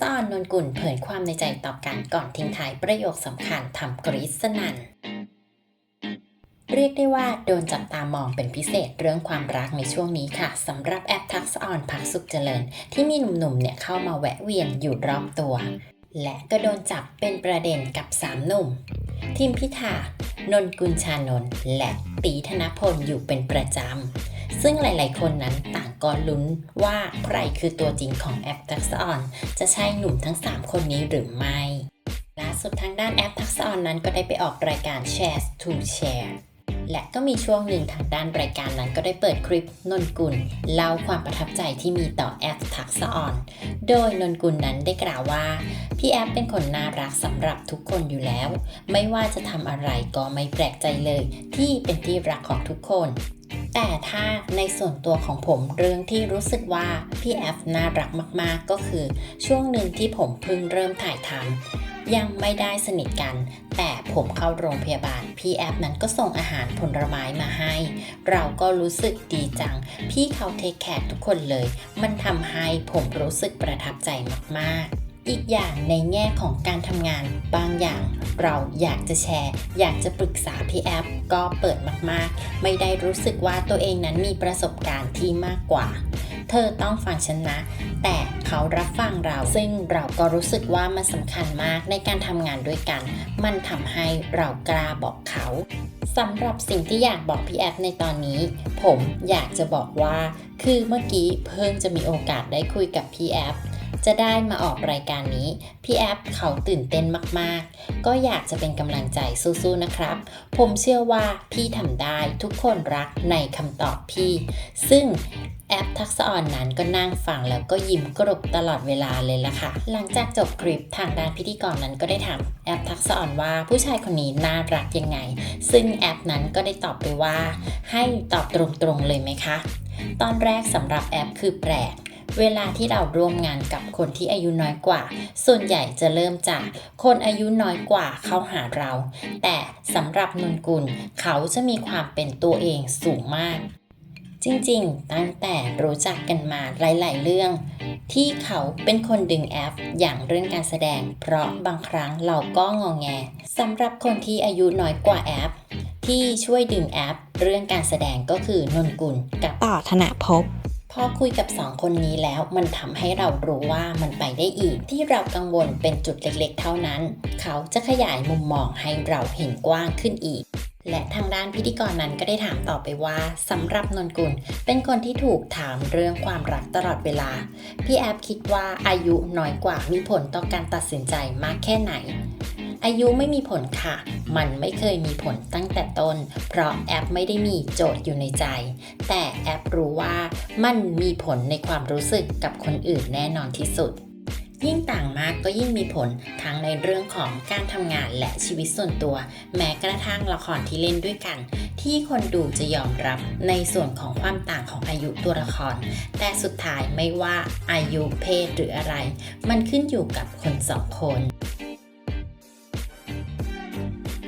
ษรนนกุลเผยความในใจต่อกันก่อนทิ้งท้ายประโยคสำคัญทำกรี๊ดสนั่นเรียกได้ว่าโดนจับตามองเป็นพิเศษเรื่องความรักในช่วงนี้ค่ะสำหรับแอปทักษออนพักสุขเจริญ ที่มีหนุ่มๆเนี่ยเข้ามาแวะเวียนอยู่รอบตัว และก็โดนจับเป็นประเด็นกับสามหนุ่ม ทิมพิธานนกุลชานนและตีธนพลอยู่เป็นประจำ ซึ่งหลายๆ คนนั้นต่างก็ลุ้นว่าใครคือตัวจริงของแอปทักษออนจะใช่หนุ่มทั้ง 3 คนนี้หรือไม่ล่าสุดทางด้านแอปทักษออนนั้นก็ได้ไปออกรายการ Share to Share และก็มีช่วงหนึ่งทางด้านรายการนั้นก็ได้เปิดคลิปนนกุลเล่าความประทับใจที่มีต่อแอปทักษออน โดยนนกุลนั้นได้กล่าวว่า พี่แอปเป็นคนน่ารักสำหรับทุกคนอยู่แล้ว ไม่ว่าจะทำอะไรก็ไม่แปลกใจเลย ที่เป็นที่รักของทุกคน แต่ถ้าในส่วนตัวของผมเรื่องที่รู้สึกว่าพี่แอฟน่ารักมากๆ ก็คือช่วงหนึ่งที่ผมเพิ่งเริ่มถ่ายทำยังไม่ได้สนิทกัน แต่ผมเข้าโรงพยาบาล พี่แอฟนั้นก็ส่งอาหารผลไม้มาให้ เราก็รู้สึกดีจัง พี่เขาเทคแคร์ทุกคนเลย มันทำให้ผมรู้สึกประทับใจมากๆ อีกอย่างในแง่ของการทำงานบางอย่าง เราอยากจะแชร์ อยากจะปรึกษาพี่แอฟก็เปิดมากๆ ไม่ได้รู้สึกว่าตัวเองนั้นมีประสบการณ์ที่มากกว่า เธอต้องฟังฉันนะ แต่เขารับฟังเรา ซึ่งเราก็รู้สึกว่ามันสำคัญมากในการทำงานด้วยกัน มันทำให้เรากล้าบอกเขาสำหรับสิ่งที่อยากบอกพี่แอฟในตอนนี้ ผมอยากจะบอกว่า คือเมื่อกี้เพิ่งจะมีโอกาสได้คุยกับพี่แอฟ จะได้มาออกรายการนี้ พี่แอฟเขาตื่นเต้นมากๆ ก็อยากจะเป็นกำลังใจสู้ๆนะครับ ผมเชื่อว่าพี่ทำได้ทุกคนรักในคำตอบพี่ ซึ่งแอปทักษะออนนั้นก็นั่งฟังแล้วก็ยิ้มกรุบตลอดเวลาเลยล่ะค่ะ หลังจากจบคลิปทางด้านพิธีกรนั้นก็ได้ถามแอปทักษะออนว่าผู้ชายคนนี้น่ารักยังไง ซึ่งแอปนั้นก็ได้ตอบไปว่า ให้ตอบตรงๆเลยไหมคะ ตอนแรกสำหรับแอปคือแปลก เวลาที่เราร่วมงานกับคนที่อายุน้อยกว่า ส่วนใหญ่จะเริ่มจากคนอายุน้อยกว่าเข้าหาเรา แต่สำหรับนนกุลเขาจะมีความเป็นตัวเองสูงมาก จริงๆ ตั้งแต่รู้จักกันมาหลาย ๆ เรื่อง ที่เขาเป็นคนดึงแอปอย่างเรื่องการแสดง เพราะบางครั้งเราก็งองแงสำหรับคนที่อายุน้อยกว่าแอปที่ช่วยดึงแอปเรื่องการแสดงก็คือนนกุลกับต่อธนภพ อคุยกับสองคนนี้แล้วมันทำให้เรารู้ว่ามันไปได้อีก ที่เรากังวลเป็นจุดเล็กๆ เท่านั้น เขาจะขยายมุมมองให้เราเห็นกว้างขึ้นอีกและทางด้านพิธีกรนั้นก็ได้ถามต่อไปว่าสำหรับนนกุลเป็นคนที่ถูกถามเรื่องความรักตลอดเวลา พี่แอฟคิดว่าอายุน้อยกว่ามีผลต่อการตัดสินใจมากแค่ไหน อายุไม่มีผลค่ะ มันไม่เคยมีผลตั้งแต่ต้น เพราะแอปไม่ได้มีโจทย์อยู่ในใจ แต่แอปรู้ว่ามันมีผลในความรู้สึกกับคนอื่นแน่นอนที่สุด ยิ่งต่างมากก็ยิ่งมีผลทั้งในเรื่องของการทำงานและชีวิตส่วนตัว แม้กระทั่งละครที่เล่นด้วยกันที่คนดูจะยอมรับในส่วนของความต่างของอายุตัวละคร แต่สุดท้ายไม่ว่าอายุเพศหรืออะไร มันขึ้นอยู่กับคนสองคน